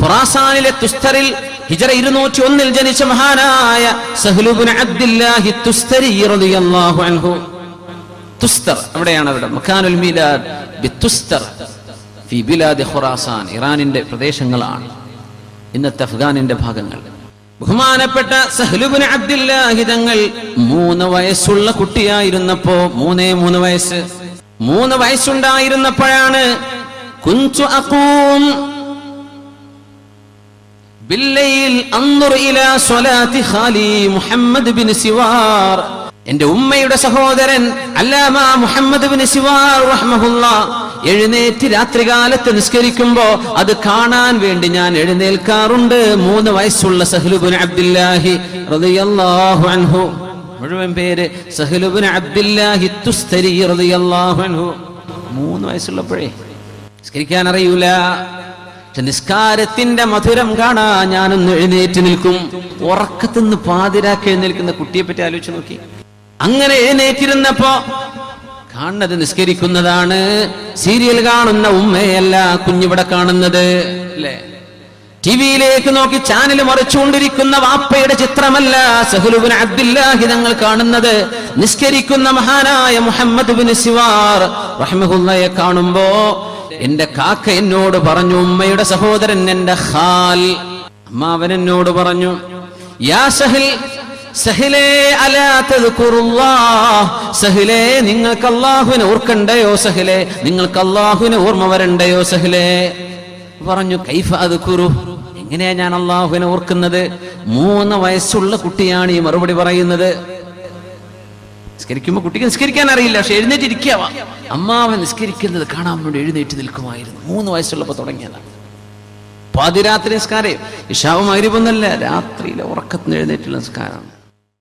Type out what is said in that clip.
ഖുറാസാനിലെ തുസ്തറിൽ ഹിജറ ഇരുന്നൂറ്റി ഒന്നിൽ ജനിച്ച മഹാനായ സഹ്ലുബിൻ അബ്ദില്ലാഹി തുസ്തരി റളിയല്ലാഹു അൻഹു. തുസ്തർ അവിടെയാണ് അവിടെ മക്കാനുൽ മീലാദ് ബിത്തുസ്തർ ഫി ബിലാദി ഖുറാസാൻ ഇറാനിന്റെ പ്രദേശങ്ങളാണ്. ഇന്നത്തെ അഫ്ഗാനിന്റെ ഭാഗങ്ങൾ. ബഹുമാനപ്പെട്ട സഹലുബുൻ അബ്ദില്ലാഹി തങ്ങൾ മൂന്ന് വയസ്സുള്ള കുട്ടിയായിരുന്നപ്പോ മൂന്നേ മൂന്ന് വയസ്സ് മൂന്ന് വയസ്സുണ്ടായിരുന്നപ്പോഴാണ് കുഞ്ചു അക്കൂം എന്റെ ഉമ്മയുടെ സഹോദരൻ അല്ലാമ മുഹമ്മദ് ബിൻ സിവാർ റഹ്മഹുല്ല എഴുന്നേറ്റ് രാത്രികാലത്ത് നിസ്കരിക്കുമ്പോ അത് കാണാൻ വേണ്ടി ഞാൻ എഴുന്നേൽക്കാറുണ്ട്. മൂന്ന് വയസ്സുള്ള സഹലുബുൻ അബ്ദുല്ലാഹി റളിയല്ലാഹു അൻഹു. മുഴുവൻ പേര് മൂന്ന് വയസ്സുള്ളപ്പോഴേ. നിസ്കരിക്കാൻ അറിയൂല. നിസ്കാരത്തിന്റെ മധുരം കാണാ ഞാനൊന്ന് എഴുന്നേറ്റ് നിൽക്കും. ഉറക്കത്തുനിന്ന് പാതിരാക്കി എഴുന്നേൽക്കുന്ന കുട്ടിയെ പറ്റി ആലോചിച്ച് നോക്കി. അങ്ങനെ എഴുന്നേറ്റിരുന്നപ്പോ കാണുന്നത് നിസ്കരിക്കുന്നതാണ്. സീരിയൽ കാണുന്ന ഉമ്മയല്ല കുഞ്ഞിവിടെ കാണുന്നത്. അല്ലേ? ടിവിയിലേക്ക് നോക്കി ചാനൽ മറിച്ചുകൊണ്ടിരിക്കുന്ന വാപ്പയുടെ ചിത്രമല്ല സഹലുബിൻ അബ്ദുല്ലാഹി തങ്ങൾ കാണുന്നത്. നിസ്കരിക്കുന്ന മഹാനായ മുഹമ്മദ് ബിൻ സിവാർ റഹ്മഹുല്ലയെ കാണുമ്പോ എന്റെ കാക്ക എന്നോട് പറഞ്ഞു ഉമ്മയുടെ സഹോദരൻ എന്റെ ഹാൽ അമ്മാവൻ എന്നോട് പറഞ്ഞു യാ സഹിൽ സഹിലേ സഹിലേ നിങ്ങൾക്ക് അള്ളാഹുവിനെ ഓർക്കണ്ടയോ സഹിലേ? നിങ്ങൾക്ക് അള്ളാഹുവിനെ ഓർമ്മ വരണ്ടയോ സഹിലേ? പറഞ്ഞു കൈഫ അത് കുറു എങ്ങനെയാ ഞാൻ അള്ളാഹുവിനെ ഓർക്കുന്നത്? മൂന്ന് വയസ്സുള്ള കുട്ടിയാണ് ഈ മറുപടി പറയുന്നത്. നിസ്കരിക്കുമ്പോ കുട്ടിക്ക് നിസ്കരിക്കാൻ അറിയില്ല പക്ഷെ എഴുന്നേറ്റ് ഇരിക്കാവാ അമ്മാവൻ നിസ്കരിക്കുന്നത് കാണാൻ വേണ്ടി എഴുന്നേറ്റ് നിൽക്കുമായിരുന്നു. മൂന്ന് വയസ്സുള്ളപ്പോ തുടങ്ങിയതാണ്. പാതിരാത്രി നിസ്കാരം. ഇഷാവും അരിപ്പൊന്നല്ല രാത്രിയിലെ ഉറക്കത്തിന് എഴുന്നേറ്റുള്ള നിസ്കാരമാണ്.